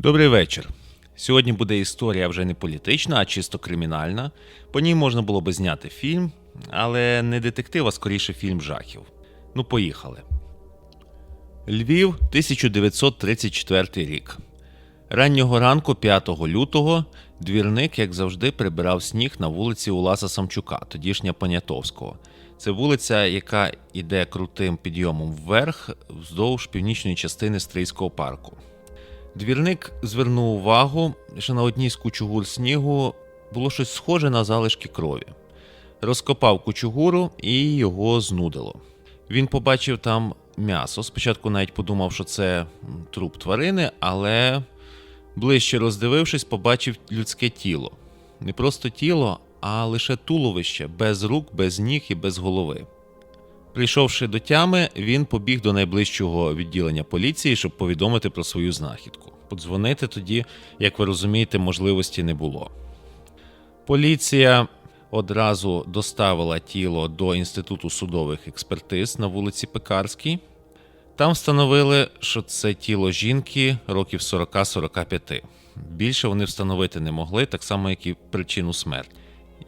Добрий вечір. Сьогодні буде історія вже не політична, а чисто кримінальна. По ній можна було би зняти фільм, але не детектив, а скоріше фільм жахів. Ну, поїхали. Львів, 1934 рік. Раннього ранку, 5 лютого, двірник, як завжди, прибирав сніг на вулиці Уласа Самчука, тодішня Понятовського. Це вулиця, яка йде крутим підйомом вверх вздовж північної частини Стрийського парку. Двірник звернув увагу, що на одній з кучугур снігу було щось схоже на залишки крові. Розкопав кучугуру і його знудило. Він побачив там м'ясо. Спочатку навіть подумав, що це труп тварини, але ближче роздивившись, побачив людське тіло. Не просто тіло, а лише туловище, без рук, без ніг і без голови. Прийшовши до тями, він побіг до найближчого відділення поліції, щоб повідомити про свою знахідку. Подзвонити тоді, як ви розумієте, можливості не було. Поліція одразу доставила тіло до Інституту судових експертиз на вулиці Пекарській. Там встановили, що це тіло жінки років 40-45. Більше вони встановити не могли, так само, як і причину смерті.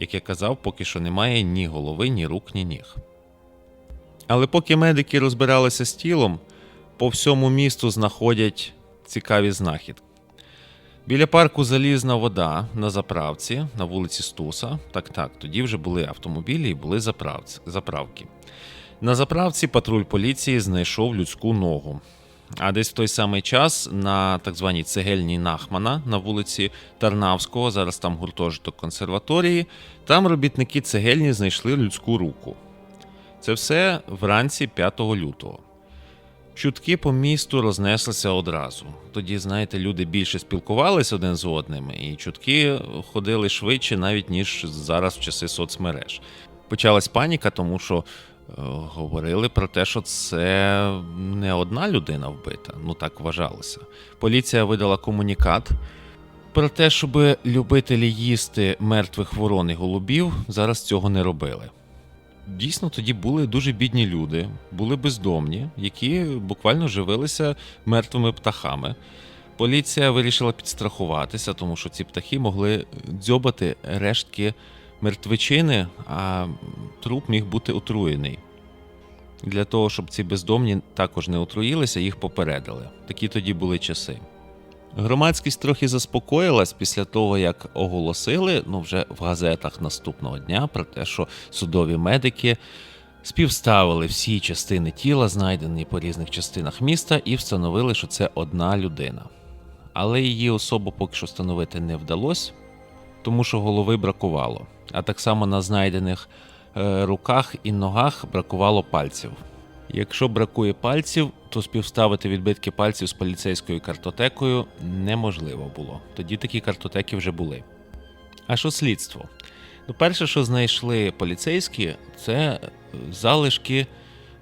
Як я казав, поки що немає ні голови, ні рук, ні ніг. Але поки медики розбиралися з тілом, по всьому місту знаходять цікаві знахідки. Біля парку залізна вода на заправці на вулиці Стуса. Так, так, тоді вже були автомобілі і були заправки. На заправці патруль поліції знайшов людську ногу. А десь в той самий час на так званій цегельній Нахмана на вулиці Тарнавського, зараз там гуртожиток консерваторії, там робітники цегельні знайшли людську руку. Це все вранці 5 лютого. Чутки по місту рознеслися одразу. Тоді, знаєте, люди більше спілкувалися один з одним, і чутки ходили швидше, навіть ніж зараз в часи соцмереж. Почалась паніка, тому що е, говорили про те, що це не одна людина вбита. Ну так вважалося. Поліція видала комунікат про те, щоб любителі їсти мертвих ворон і голубів зараз цього не робили. Дійсно, тоді були дуже бідні люди, були бездомні, які буквально живилися мертвими птахами. Поліція вирішила підстрахуватися, тому що ці птахи могли дзьобати рештки мертвечини, а труп міг бути отруєний. Для того, щоб ці бездомні також не отруїлися, їх попередили. Такі тоді були часи. Громадськість трохи заспокоїлась після того, як оголосили, ну вже в газетах наступного дня, про те, що судові медики співставили всі частини тіла, знайдені по різних частинах міста, і встановили, що це одна людина. Але її особу поки що встановити не вдалося, тому що голови бракувало. А так само на знайдених е, руках і ногах бракувало пальців. Якщо бракує пальців, то співставити відбитки пальців з поліцейською картотекою неможливо було. Тоді такі картотеки вже були. А що слідство? Ну, перше, що знайшли поліцейські, це е, залишки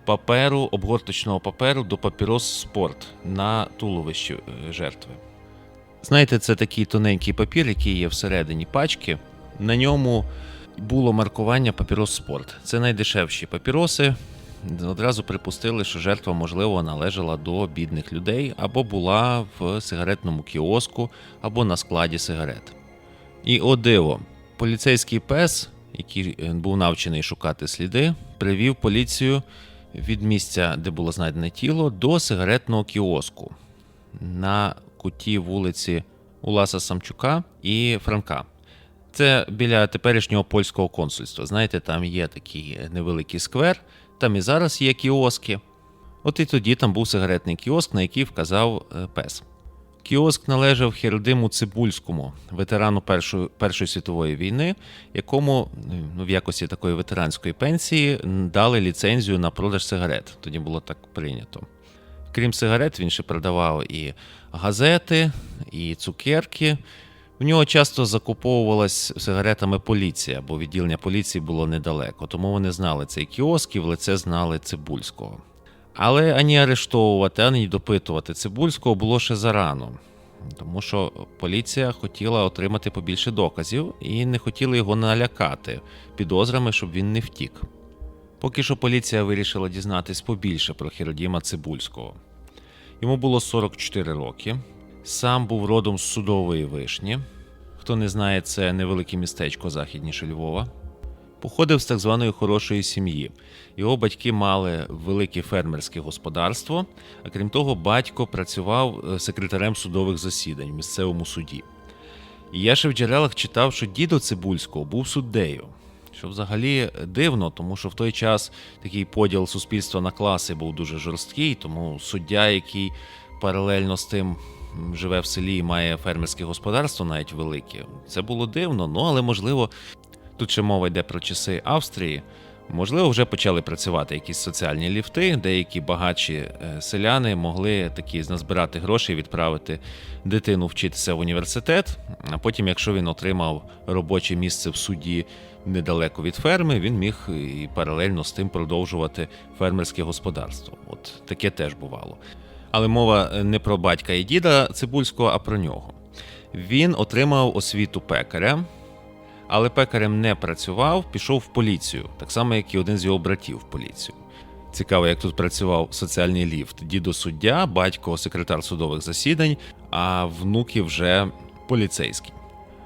паперу, обгорточного паперу до папірос спорт на туловищі е, жертви. Знаєте, це такий тоненький папір, який є всередині пачки. На ньому було маркування папірос спорт. Це найдешевші папіроси. Одразу припустили, що жертва, можливо, належала до бідних людей або була в сигаретному кіоску, або на складі сигарет. І о диво, поліцейський пес, який е, був навчений шукати сліди, привів поліцію від місця, де було знайдене тіло, до сигаретного кіоску на куті вулиці Уласа Самчука і Франка. Це біля теперішнього польського консульства. Знаєте, там є такий невеликий сквер, там і зараз є кіоски. От і тоді там був сигаретний кіоск, на який вказав е, пес. Кіоск належав Хердиму Цибульському, ветерану Першої, Першої світової війни, якому ну, в якості такої ветеранської пенсії дали ліцензію на продаж сигарет. Тоді було так прийнято. Крім сигарет, він ще продавав і газети, і цукерки. В нього часто закуповувалась сигаретами поліція, бо відділення поліції було недалеко, тому вони знали цей кіоск і в лице знали Цибульського. Але ані арештовувати, ані допитувати Цибульського було ще зарано, тому що поліція хотіла отримати побільше доказів і не хотіла його налякати підозрами, щоб він не втік. Поки що поліція вирішила дізнатись побільше про Хіродіма Цибульського. Йому було 44 роки. Сам був родом з судової вишні. Хто не знає, це невелике містечко західніше Львова. Походив з так званої хорошої сім'ї. Його батьки мали велике фермерське господарство, а крім того, батько працював е, секретарем судових засідань в місцевому суді. І я ще в джерелах читав, що дідо Цибульського був суддею. Що взагалі дивно, тому що в той час такий поділ суспільства на класи був дуже жорсткий, тому суддя, який паралельно з тим живе в селі і має фермерське господарство, навіть велике, це було дивно. Ну але можливо, тут ще мова йде про часи Австрії. Можливо, вже почали працювати якісь соціальні ліфти, деякі багатші е, селяни могли такі назбирати гроші і відправити дитину вчитися в університет. А потім, якщо він отримав робоче місце в суді недалеко від ферми, він міг і паралельно з тим продовжувати фермерське господарство. От таке теж бувало. Але мова е, не про батька і діда Цибульського, а про нього. Він отримав освіту пекаря, але пекарем не працював, пішов в поліцію, так само, як і один з його братів в поліцію. Цікаво, як тут працював соціальний ліфт. Дідо суддя, батько секретар судових засідань, а внуки вже поліцейські.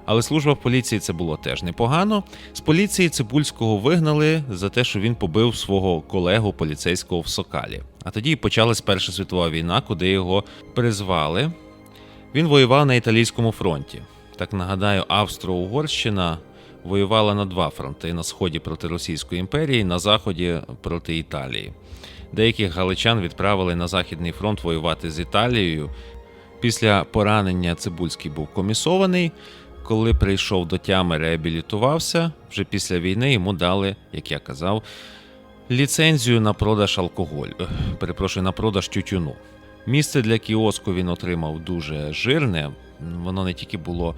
Але служба в поліції це було теж непогано. З поліції Цибульського вигнали за те, що він побив свого колегу поліцейського в Сокалі. А тоді почалась Перша світова війна, куди його призвали. Він воював на італійському фронті. Так нагадаю, Австро-Угорщина воювала на два фронти: на сході проти Російської імперії, на заході проти Італії. Деяких галичан відправили на Західний фронт воювати з Італією. Після поранення Цибульський був комісований. Коли прийшов до тями, реабілітувався. Вже після війни йому дали, як я казав, ліцензію на продаж алкоголю. Перепрошую, на продаж тютюну. Місце для кіоску він отримав дуже жирне. Воно не тільки було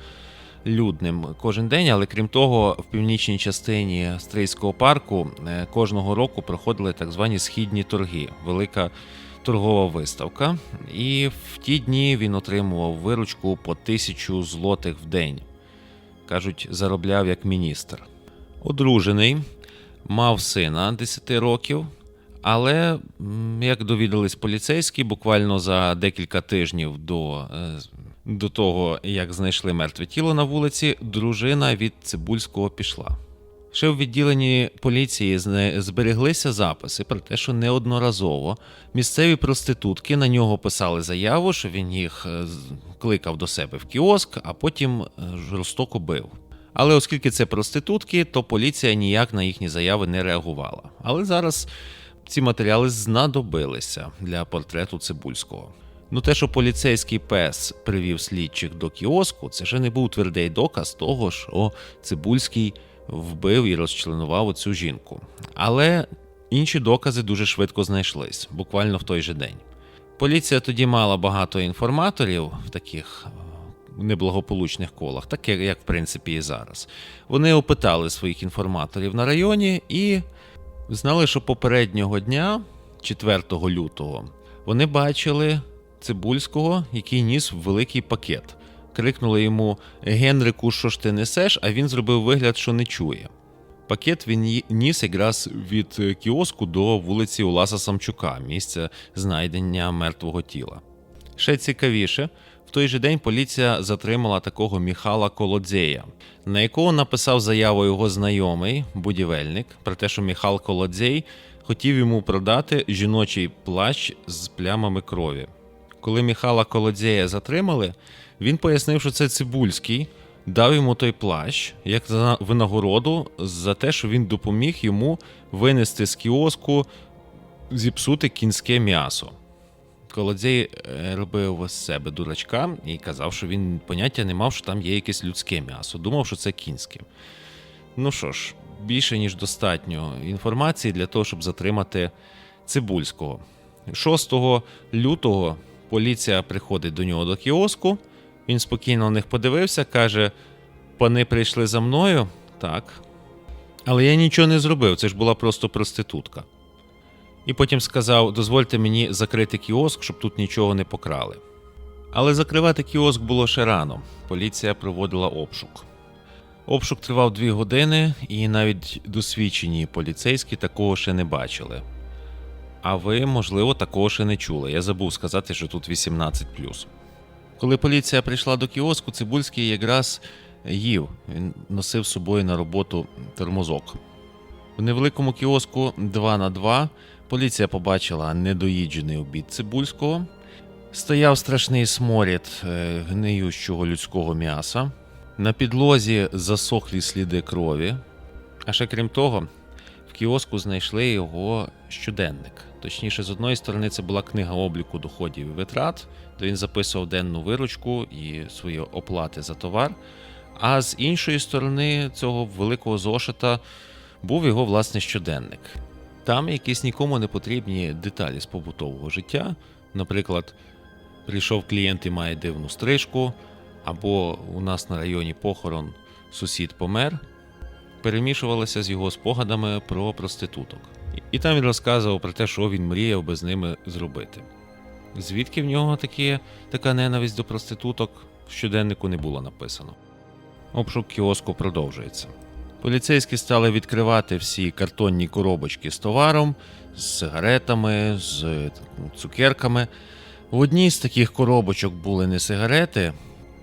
людним кожен день, але крім того, в північній частині Стрийського парку е, кожного року проходили так звані східні торги, велика торгова виставка. І в ті дні він отримував виручку по тисячу злотих в день. Кажуть, заробляв як міністр. Одружений, мав сина 10 років, але, як довідались поліцейські, буквально за декілька тижнів до, е, до того, як знайшли мертве тіло на вулиці, дружина від Цибульського пішла. Ще в відділенні поліції збереглися записи про те, що неодноразово місцеві проститутки на нього писали заяву, що він їх е, кликав до себе в кіоск, а потім е, жорстоко бив. Але оскільки це проститутки, то поліція ніяк на їхні заяви не реагувала. Але зараз ці матеріали знадобилися для портрету Цибульського. Ну, те, що поліцейський пес привів слідчих до кіоску, це ще не був твердий доказ того, що Цибульський вбив і розчленував оцю жінку. Але інші докази дуже швидко знайшлись, буквально в той же день. Поліція тоді мала багато інформаторів таких неблагополучних колах, так як, в принципі і зараз. Вони опитали своїх інформаторів на районі і знали, що попереднього дня, 4 лютого, вони бачили Цибульського, який ніс великий пакет. Крикнули йому Генрику, що ж ти несеш, а він зробив вигляд, що не чує. Пакет він ніс якраз від е, кіоску до вулиці Уласа Самчука, місця знайдення мертвого тіла. Ще цікавіше, той же день поліція затримала такого Міхала Колодзея, на якого написав заяву його знайомий, будівельник, про те, що Міхал Колодзей хотів йому продати жіночий плащ з плямами крові. Коли Міхала Колодзея затримали, він пояснив, що це Цибульський, дав йому той плащ як за винагороду за те, що він допоміг йому винести з кіоску зіпсути кінське м'ясо. Колодзей е, робив з себе дурачка і казав, що він поняття не мав, що там є якесь людське м'ясо. Думав, що це кінське. Ну що ж, більше ніж достатньо інформації для того, щоб затримати Цибульського. 6 лютого поліція приходить до нього до кіоску. Він спокійно на них подивився, каже: пани прийшли за мною. Так. Але я нічого не зробив, це ж була просто проститутка. І потім сказав: дозвольте мені закрити кіоск, щоб тут нічого не покрали. Але закривати кіоск було ще рано. Поліція проводила обшук. Обшук тривав дві години, і навіть досвідчені поліцейські такого ще не бачили. А ви, можливо, такого ще не чули. Я забув сказати, що тут 18. Коли поліція прийшла до кіоску, Цибульський якраз їв. Він носив з собою на роботу термозок. В невеликому кіоску 2 на 2 поліція побачила недоїджений обід Цибульського. Стояв страшний сморід е, гниючого людського м'яса. На підлозі засохлі сліди крові. А ще крім того, в кіоску знайшли його щоденник. Точніше, з одної сторони, це була книга обліку доходів і витрат, де він записував денну виручку і свої оплати за товар. А з іншої сторони цього великого зошита був його власний щоденник. Там якісь нікому не потрібні деталі з побутового життя. Наприклад, прийшов клієнт і має дивну стрижку, або у нас на районі похорон сусід помер, перемішувалися з його спогадами про проституток. І там він розказував про те, що він мріяв би з ними зробити. Звідки в нього такі, така ненависть до проституток в щоденнику не було написано. Обшук кіоску продовжується. Поліцейські стали відкривати всі картонні коробочки з товаром, з сигаретами, з цукерками. В одній з таких коробочок були не сигарети,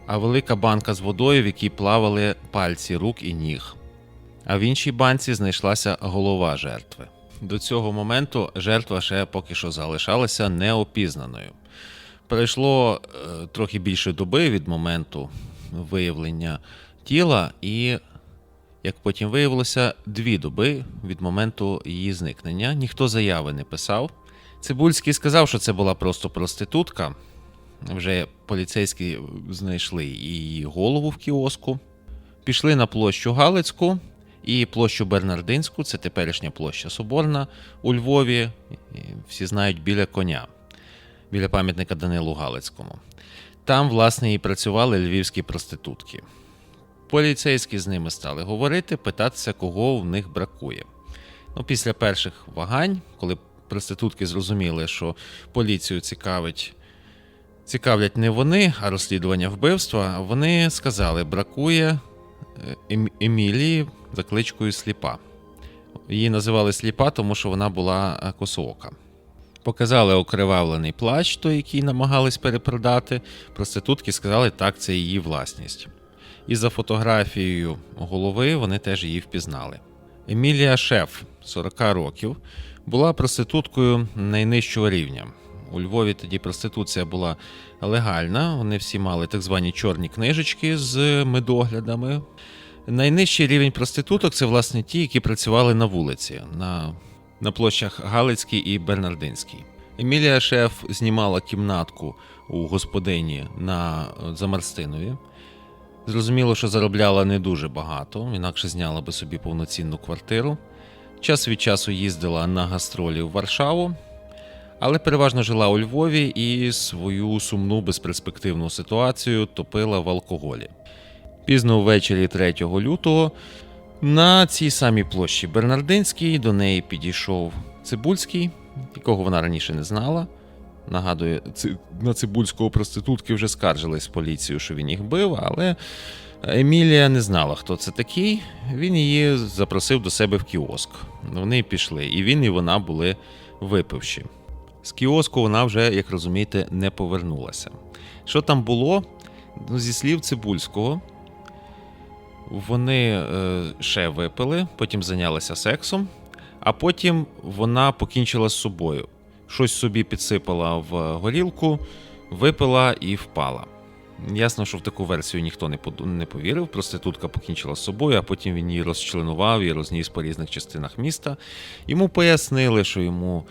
а велика банка з водою, в якій плавали пальці рук і ніг. А в іншій банці знайшлася голова жертви. До цього моменту жертва ще поки що залишалася неопізнаною. Пройшло е, трохи більше доби від моменту виявлення тіла, і, як потім виявилося, дві доби від моменту її зникнення. Ніхто заяви не писав. Цибульський сказав, що це була просто проститутка. Вже поліцейські знайшли її голову в кіоску. Пішли на площу Галицьку і площу Бернардинську, це теперішня площа Соборна у Львові. Всі знають біля коня, біля пам'ятника Данилу Галицькому. Там, власне, і працювали львівські проститутки. Поліцейські з ними стали говорити, питатися, кого в них бракує. Ну, після перших вагань, коли проститутки зрозуміли, що поліцію цікавить, цікавлять не вони, а розслідування вбивства, вони сказали, бракує е, Ем- Емілії за кличкою Сліпа. Її називали Сліпа, тому що вона була е, косоока. Показали окривавлений плащ, той, який намагались перепродати. Проститутки сказали, так, це її власність. І за фотографією голови вони теж її впізнали. Емілія Шеф, 40 років, була проституткою найнижчого рівня. У Львові тоді проституція була легальна, вони всі мали так звані чорні книжечки з медоглядами. Найнижчий рівень проституток це власне ті, які працювали на вулиці, на, на площах Галицькій і Бернардинській. Емілія Шеф знімала кімнатку у господині на Замарстинові. Зрозуміло, що заробляла не дуже багато, інакше зняла би собі повноцінну квартиру. Час від часу їздила на гастролі в Варшаву, але переважно жила у Львові і свою сумну безперспективну ситуацію топила в алкоголі. Пізно ввечері 3 лютого на цій самій площі Бернардинській до неї підійшов Цибульський, якого вона раніше не знала. Нагадую, ци- на Цибульського проститутки вже скаржились поліцію, що він їх бив, але Емілія не знала, хто це такий. Він її запросив до себе в кіоск. Вони пішли, і він і вона були випивші. З кіоску вона вже, як розумієте, не повернулася. Що там було? Ну, зі слів Цибульського, вони е, ще випили, потім зайнялися сексом, а потім вона покінчила з собою. Щось собі підсипала в горілку, випила і впала. Ясно, що в таку версію ніхто не повірив. Проститутка покінчила з собою, а потім він її розчленував і розніс по різних частинах міста. Йому пояснили, що йому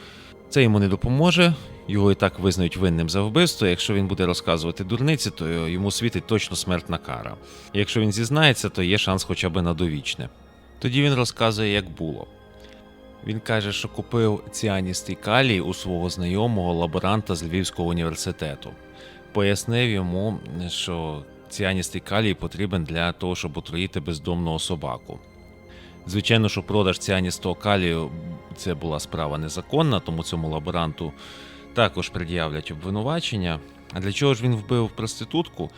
це йому не допоможе. Його і так визнають винним за вбивство. Якщо він буде розказувати дурниці, то йому світить точно смертна кара. Якщо він зізнається, то є шанс хоча б на довічне. Тоді він розказує, як було. Він каже, що купив ціаністий калій у свого знайомого лаборанта з Львівського університету. Пояснив йому, що ціаністий калій потрібен для того, щоб отруїти бездомного собаку. Звичайно, що продаж ціаністого калію це була справа незаконна, тому цьому лаборанту також пред'являть обвинувачення. А для чого ж він вбив проститутку?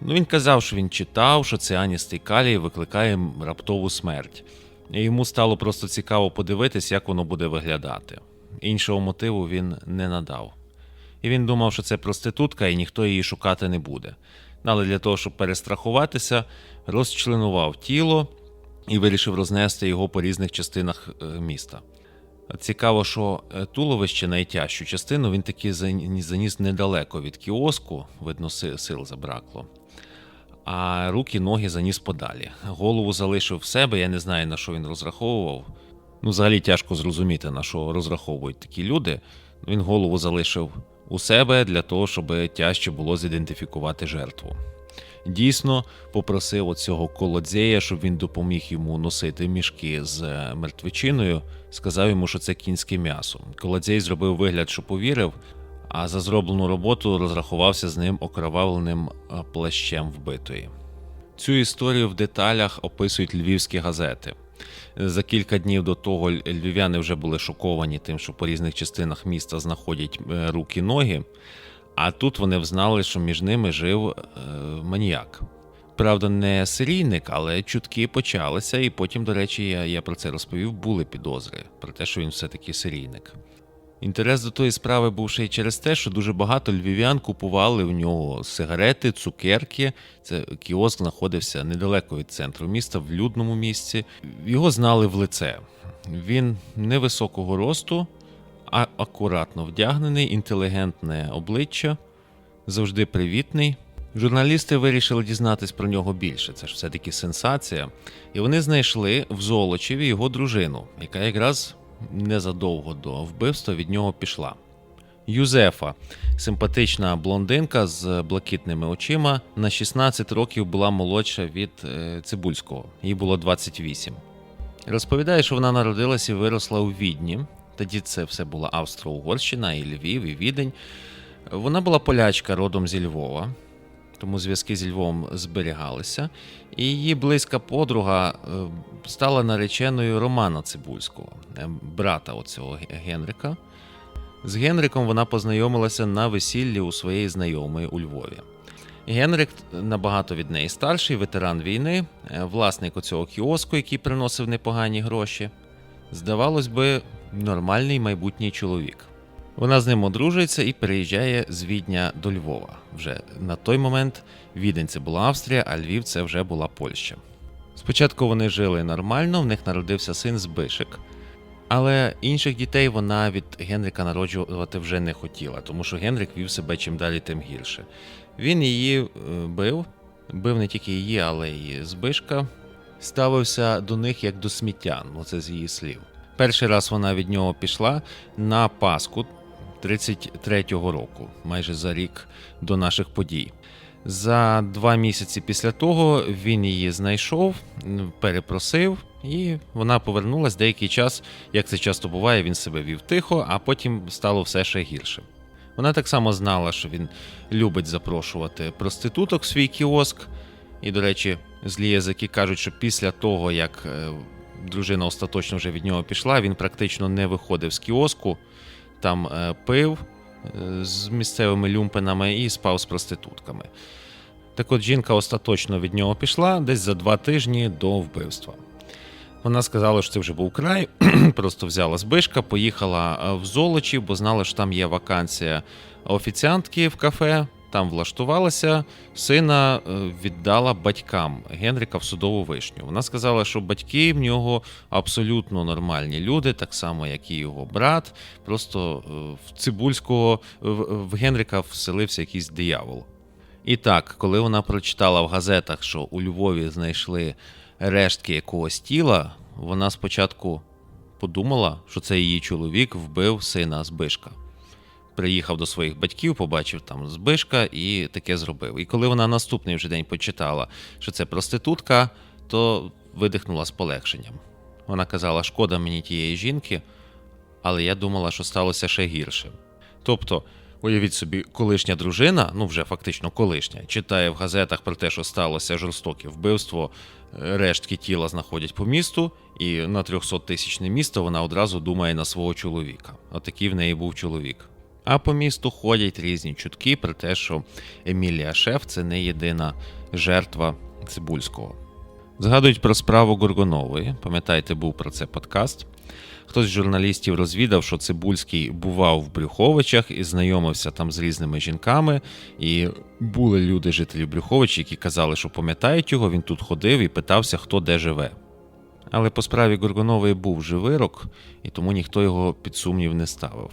Ну, він казав, що він читав, що ціаністий калій викликає раптову смерть. І йому стало просто цікаво подивитись, як воно буде виглядати. Іншого мотиву він не надав. і він думав, що це проститутка і ніхто її шукати не буде. Але для того, щоб перестрахуватися, розчленував тіло і вирішив рознести його по різних частинах е, міста. Цікаво, що е, туловище найтяжчу частину він таки заніс недалеко від кіоску, видно, сил забракло. А руки, ноги заніс подалі. Голову залишив в себе, я не знаю, на що він розраховував. Ну, взагалі тяжко зрозуміти, на що розраховують такі люди. Він голову залишив у себе для того, щоб тяжче було зідентифікувати жертву. Дійсно, попросив оцього колодзея, щоб він допоміг йому носити мішки з е, мертвечиною, сказав йому, що це кінське м'ясо. Колодзей зробив вигляд, що повірив, а за зроблену роботу розрахувався з ним окровавленим е, плащем вбитої. Цю історію в деталях описують львівські газети. За кілька днів до того львів'яни вже були шоковані тим, що по різних частинах міста знаходять е, руки ноги. А тут вони взнали, що між ними жив е, маніяк. Правда, не серійник, але чутки почалися, і потім, до речі, я, я про це розповів, були підозри про те, що він все-таки серійник. Інтерес до тої справи був ще й через те, що дуже багато львів'ян купували в нього сигарети, цукерки. Це кіоск знаходився недалеко від центру міста, в людному місці. Його знали в лице. Він невисокого росту, а акуратно вдягнений, інтелігентне обличчя, завжди привітний. Журналісти вирішили дізнатись про нього більше. Це ж все-таки сенсація. І вони знайшли в Золочеві його дружину, яка якраз незадовго до вбивства від нього пішла. Юзефа, симпатична блондинка з блакитними очима, на 16 років була молодша від е, Цибульського, їй було 28. Розповідає, що вона народилася і виросла у Відні. Тоді це все була Австро-Угорщина, і Львів, і Відень. Вона була полячка родом зі Львова, тому зв'язки зі Львовом зберігалися. І її близька подруга е, стала нареченою Романа Цибульського, е, брата оцього Генрика. З Генриком вона познайомилася на весіллі у своєї знайомої у Львові. Генрик набагато від неї старший, ветеран війни, е, власник оцього кіоску, який приносив непогані гроші. Здавалось би, нормальний майбутній чоловік. Вона з ним одружується і переїжджає з Відня до Львова. Вже на той момент Відень це була Австрія, а Львів це вже була Польща. Спочатку вони жили нормально, в них народився син Збишек. Але інших дітей вона від Генрика народжувати вже не хотіла, тому що Генрик вів себе чим далі, тим гірше. Він її е, бив, бив не тільки її, але й Збишка. Ставився до них як до сміття, ну це з її слів. Перший раз вона від нього пішла на Пасху 33-го року, майже за рік до наших подій. За два місяці після того він її знайшов, перепросив, і вона повернулась деякий час, як це часто буває, він себе вів тихо, а потім стало все ще гірше. Вона так само знала, що він любить запрошувати проституток в свій кіоск. І, до речі, злі язики кажуть, що після того, як е, дружина остаточно вже від нього пішла, він практично не виходив з кіоску, там е, пив е, з місцевими люмпенами і спав з проститутками. Так от жінка остаточно від нього пішла десь за два тижні до вбивства. Вона сказала, що це вже був край, просто взяла збишка, поїхала е, в Золочі, бо знала, що там є вакансія офіціантки в кафе. Там влаштувалася, сина е, віддала батькам Генрика в судову вишню. Вона сказала, що батьки в нього абсолютно нормальні люди, так само, як і його брат. Просто е, в Цибульського в- Генрика вселився якийсь диявол. І так, коли вона прочитала в газетах, що у Львові знайшли рештки якогось тіла, вона спочатку подумала, що це її чоловік вбив сина Збишка. Приїхав до своїх батьків, побачив там Збишка і таке зробив. І коли вона наступний вже день почитала, що це проститутка, то видихнула з полегшенням. Вона казала: шкода мені тієї жінки, але я думала, що сталося ще гірше. Тобто, уявіть собі, колишня дружина, ну вже фактично колишня, читає в газетах про те, що сталося жорстоке вбивство, е, рештки тіла знаходять по місту, і на 300 тисячне місто вона одразу думає на свого чоловіка. Отакий в неї був чоловік. А по місту ходять різні чутки про те, що Емілія Шеф це не єдина жертва Цибульського. Згадують про справу Горгонової. Пам'ятаєте, був про це подкаст. Хтось з журналістів розвідав, що Цибульський бував в Брюховичах і знайомився там з різними жінками. І були люди, жителі Брюховичів, які казали, що пам'ятають його, він тут ходив і питався, хто де живе. Але по справі Горгонової був вже вирок, і тому ніхто його під сумнів не ставив.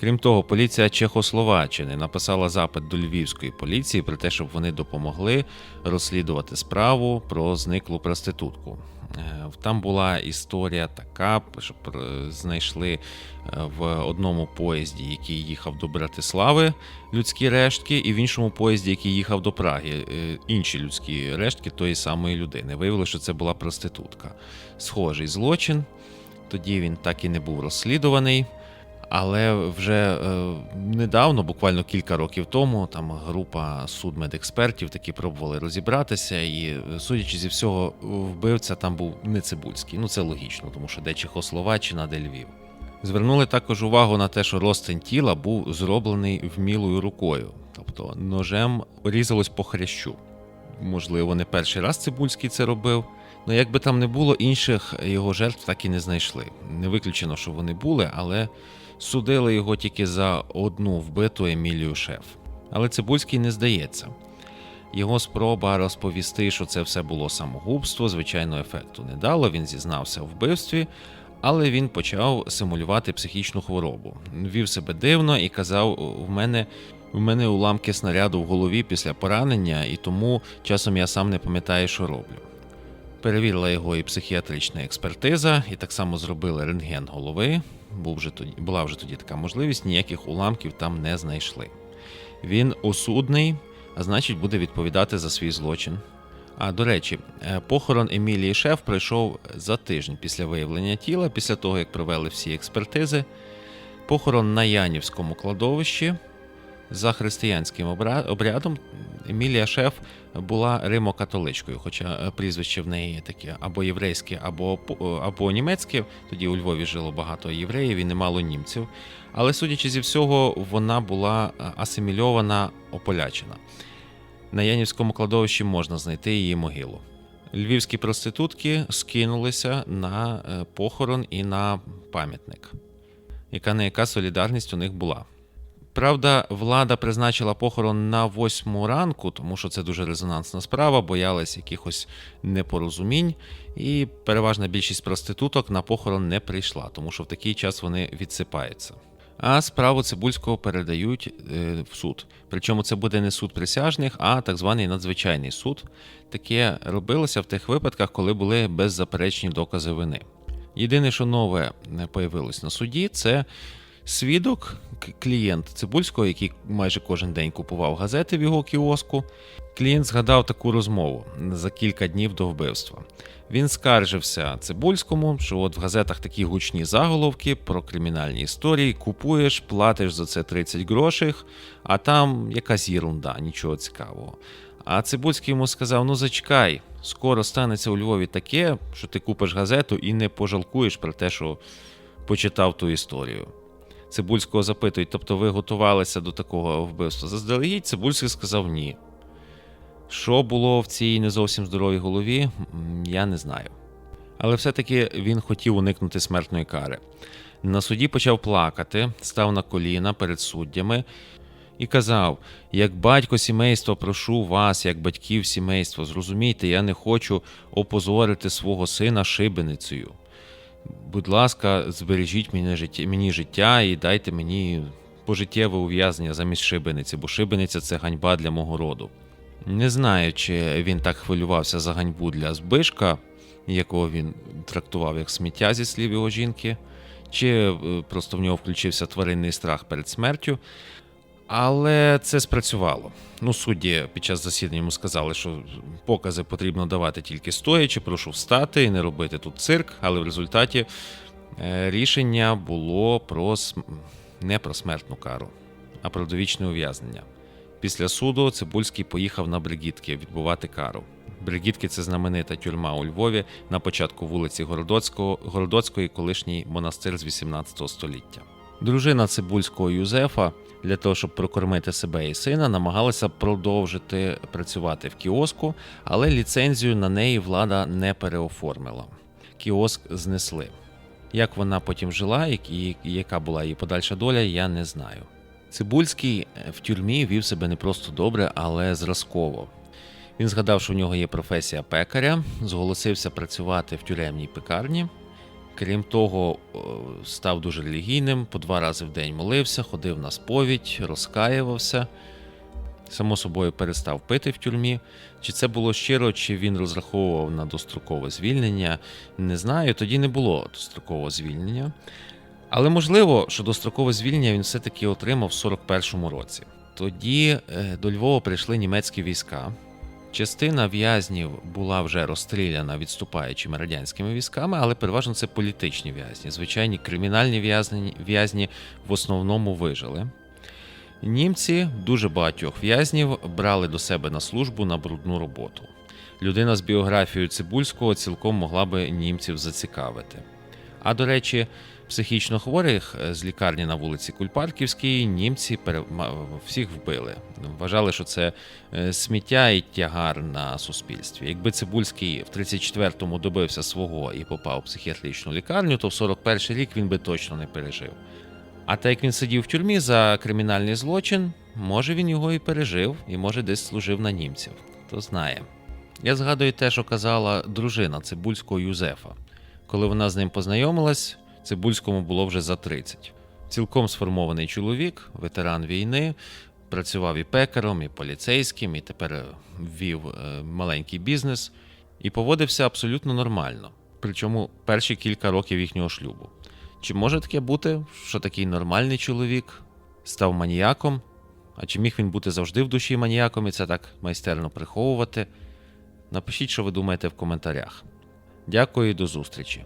Крім того, поліція Чехословаччини написала запит до львівської поліції про те, щоб вони допомогли розслідувати справу про зниклу проститутку. Е, Там була історія така, що знайшли е, в одному поїзді, який їхав до Братислави, людські рештки, і в іншому поїзді, який їхав до Праги, е, інші людські рештки тої самої людини. Виявилося, що це була проститутка. Схожий злочин. Тоді він так і не був розслідуваний. Але вже е, недавно, буквально кілька років тому, там група судмедекспертів таки пробували розібратися, і е, судячи зі всього, вбивця там був не Цибульський. Ну це логічно, тому що де Чехословаччина, де Львів. Звернули також увагу на те, що розтин тіла був зроблений вмілою рукою, тобто ножем різалось по хрящу. Можливо, не перший раз Цибульський це робив. Ну, як би там не було, інших його жертв так і не знайшли. Не виключено, що вони були, але судили його тільки за одну вбиту Емілію Шеф. Але Цибульський не здається. Його спроба розповісти, що це все було самогубство, звичайно, ефекту не дало. Він зізнався в вбивстві, але він почав симулювати психічну хворобу. Вів себе дивно і казав: в мене. В мене уламки снаряду в голові після поранення, і тому часом я сам не пам'ятаю, що роблю. Перевірила його і психіатрична експертиза, і так само зробили рентген голови. Був вже тоді, була вже тоді така можливість, ніяких уламків там не знайшли. Він осудний, а значить, буде відповідати за свій злочин. А до речі, е, похорон Емілії Шеф пройшов за тиждень після виявлення тіла, після того як провели всі експертизи. Похорон на Янівському кладовищі. За християнським обрядом Емілія Шеф була римо-католичкою, хоча е, прізвище в неї таке або єврейське, або, або німецьке. Тоді у Львові жило багато євреїв і немало німців. Але судячи зі всього, вона була е, асимільована ополячена. На Янівському кладовищі можна знайти її могилу. Львівські проститутки скинулися на е, похорон і на пам'ятник. Яка не яка солідарність у них була. Правда, влада призначила похорон на восьму ранку, тому що це дуже резонансна справа, боялась якихось непорозумінь, і переважна більшість проституток на похорон не прийшла, тому що в такий час вони відсипаються. А справу Цибульського передають е, в суд. Причому це буде не суд присяжних, а так званий надзвичайний суд. Таке робилося в тих випадках, коли були беззаперечні докази вини. Єдине, що нове не появилось на суді, це свідок, клієнт Цибульського, який майже кожен день купував газети в його кіоску. Клієнт згадав таку розмову за кілька днів до вбивства. Він скаржився Цибульському, що от в газетах такі гучні заголовки про кримінальні історії, купуєш, платиш за це 30 грошей, а там якась єрунда, нічого цікавого. А Цибульський йому сказав: ну зачекай, скоро станеться у Львові таке, що ти купиш газету і не пожалкуєш про те, що почитав ту історію. Цибульського запитують, тобто ви готувалися до такого вбивства заздалегідь? Цибульський сказав ні. Що було в цій не зовсім здоровій голові, я не знаю. Але все-таки він хотів уникнути смертної кари. На суді почав плакати, став на коліна перед суддями і казав: як батько сімейства, прошу вас, як батьків сімейства, зрозумійте, я не хочу опозорити свого сина шибеницею. Будь ласка, збережіть мені життя, мені життя і дайте мені пожиттєве ув'язнення замість шибениці, бо шибениця це ганьба для мого роду. Не знаю, чи він так хвилювався за ганьбу для Збишка, якого він трактував як сміття зі слів його жінки, чи е, просто в нього включився тваринний страх перед смертю. Але це спрацювало. Ну, судді під час засідання йому сказали, що покази потрібно давати тільки стоячи, прошу встати і не робити тут цирк. Але в результаті е, рішення було про см- не про смертну кару, а про довічне ув'язнення. Після суду Цибульський поїхав на Бригітки відбувати кару. Бригітки це знаменита тюрма у Львові на початку вулиці Городоцького, Городоцької, колишній монастир з 18 століття. Дружина Цибульського Юзефа для того, щоб прокормити себе і сина, намагалася продовжити працювати в кіоску, але ліцензію на неї влада не переоформила. Кіоск знесли. Як вона потім жила, і- яка була її подальша доля, я не знаю. Цибульський е, в тюрмі вів себе не просто добре, але зразково. Він згадав, що в нього є професія пекаря, зголосився працювати в тюремній пекарні. Крім того, став дуже релігійним, по два рази в день молився, ходив на сповідь, розкаювався. Само собою перестав пити в тюрмі. Чи це було щиро, чи він розраховував на дострокове звільнення, не знаю. Тоді не було дострокового звільнення. Але можливо, що дострокове звільнення він все-таки отримав в 41-му році. Тоді е, до Львова прийшли німецькі війська. Частина в'язнів була вже розстріляна відступаючими радянськими військами, але переважно це політичні в'язні. Звичайні кримінальні в'язні, в'язні в основному вижили. Німці дуже багатьох в'язнів брали до себе на службу на брудну роботу. Людина з біографією Цибульського цілком могла би німців зацікавити. А до речі, психічно хворих е, з лікарні на вулиці Кульпарківській німці всіх вбили. Вважали, що це е, сміття і тягар на суспільстві. Якби Цибульський в 34-му добився свого і попав в психіатричну лікарню, то в 41-й рік він би точно не пережив. А так як він сидів в тюрмі за кримінальний злочин, може він його і пережив, і може десь служив на німців. Хто знає. Я згадую те, що казала дружина Цибульського Юзефа. Коли вона з ним познайомилась, Цибульському було вже за 30. Цілком сформований чоловік, ветеран війни, працював і пекаром, і поліцейським, і тепер е, ввів е, маленький бізнес і поводився абсолютно нормально. Причому перші кілька років їхнього шлюбу. Чи може таке бути, що такий нормальний чоловік став маніяком? А чи міг він бути завжди в душі маніяком і це так майстерно приховувати? Напишіть, що ви думаєте в коментарях. Дякую і до зустрічі.